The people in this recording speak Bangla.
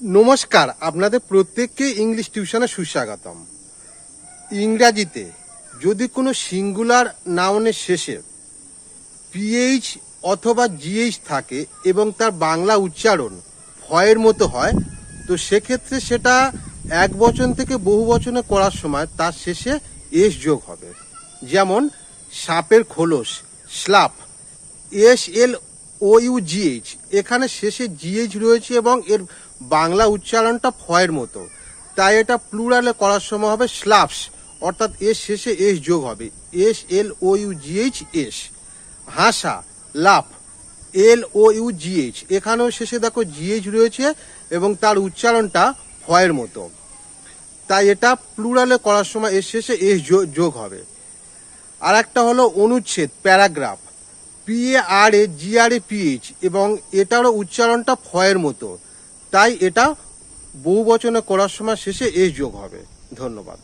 নমস্কার, আপনাদের প্রত্যেককে ইংলিশ টিউশনে সুস্বাগতম। ইংরাজিতে যদি কোনো সিঙ্গুলার নাউনের শেষে পিএইচ অথবা জিএইচ থাকে এবং তার বাংলা উচ্চারণ ভয়ের মতো হয়, তো সেক্ষেত্রে সেটা এক বচন থেকে বহু বচনে করার সময় তার শেষে এস যোগ হবে। যেমন, সাপের খোলস, slough S L O U GH এখানে শেষে জিএইচ রয়েছে এবং এর বাংলা উচ্চারণটা ফয়ের মতো। তাই এটা প্লুরালে করার সময় হবে স্লাপস। অর্থাৎ এর শেষে এস যোগ হবে। S, L, O, U GH S. হাসা, লাফ, এল, ও, ইউ জিএইচ এখানেও শেষে দেখো জিএইচ রয়েছে এবং তার উচ্চারণটা ফয়ের মতো। তাই এটা প্লুরালে করার সময় এর শেষে এস যোগ হবে। আর একটা হলো অনুচ্ছেদ, paragraph. P A R A R A PH এবং এটারও উচ্চারণটা ফয়ের মতো। তাই এটা বহু বচনে করার সময় শেষে এস যোগ হবে। ধন্যবাদ।